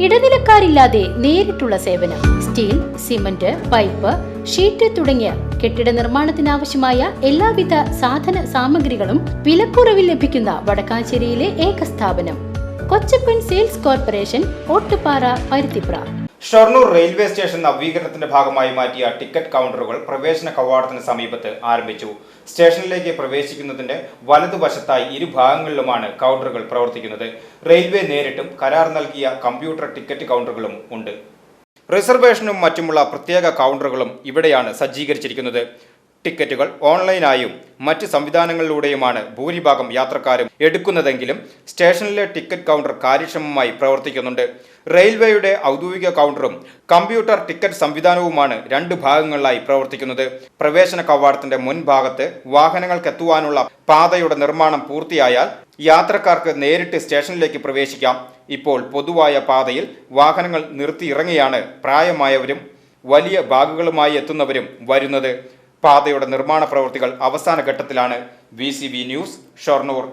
ഇടനിലക്കാരില്ലാതെ നേരിട്ടുള്ള സേവനം steel cement pipe sheet തുടങ്ങിയ കെട്ടിട നിർമ്മാണത്തിനാവശ്യമായ എല്ലാവിധ സാധന സാമഗ്രികളും വിലക്കുറവിൽ ലഭിക്കുന്ന വടക്കാഞ്ചേരിയിലെ ഏക സ്ഥാപനം Kochappan sales corporation Ottupara Paruthipra. Shoranur railway station നവീകരണത്തിന്റെ ഭാഗമായി മാറ്റിയ ടിക്കറ്റ് കൗണ്ടറുകൾ പ്രവേശന കവാടത്തിന് സമീപത്ത് ആരംഭിച്ചു. സ്റ്റേഷനിലേക്ക് പ്രവേശിക്കുന്നതിന്റെ വലതുവശത്തായി ഇരുഭാഗങ്ങളിലുമാണ് കൗണ്ടറുകൾ പ്രവർത്തിക്കുന്നത്. റെയിൽവേ നേരിട്ടും കരാർ നൽകിയ കമ്പ്യൂട്ടർ ടിക്കറ്റ് കൗണ്ടറുകളും ഉണ്ട്. റിസർവേഷനും മറ്റുമുള്ള പ്രത്യേക കൗണ്ടറുകളും ഇവിടെയാണ് സജ്ജീകരിച്ചിരിക്കുന്നത്. ടിക്കറ്റുകൾ ഓൺലൈനായും മറ്റ് സംവിധാനങ്ങളിലൂടെയുമാണ് ഭൂരിഭാഗം യാത്രക്കാരും എടുക്കുന്നതെങ്കിലും സ്റ്റേഷനിലെ ടിക്കറ്റ് കൗണ്ടർ കാര്യക്ഷമമായി പ്രവർത്തിക്കുന്നുണ്ട്. റെയിൽവേയുടെ ഔദ്യോഗിക കൗണ്ടറും കമ്പ്യൂട്ടർ ടിക്കറ്റ് സംവിധാനവുമാണ് രണ്ട് ഭാഗങ്ങളിലായി പ്രവർത്തിക്കുന്നത്. പ്രവേശന കവാടത്തിന്റെ മുൻഭാഗത്ത് വാഹനങ്ങൾക്ക് എത്തുവാനുള്ള പാതയുടെ നിർമ്മാണം പൂർത്തിയായാൽ യാത്രക്കാർക്ക് നേരിട്ട് സ്റ്റേഷനിലേക്ക് പ്രവേശിക്കാം. ഇപ്പോൾ പൊതുവായ പാതയിൽ വാഹനങ്ങൾ നിർത്തിയിറങ്ങിയാണ് പ്രായമായവരും വലിയ ബാഗുകളുമായി എത്തുന്നവരും വരുന്നത്. പാതയുടെ നിർമ്മാണ പ്രവൃത്തികൾ അവസാന ഘട്ടത്തിലാണ് വി ന്യൂസ് ഷൊർണൂർ.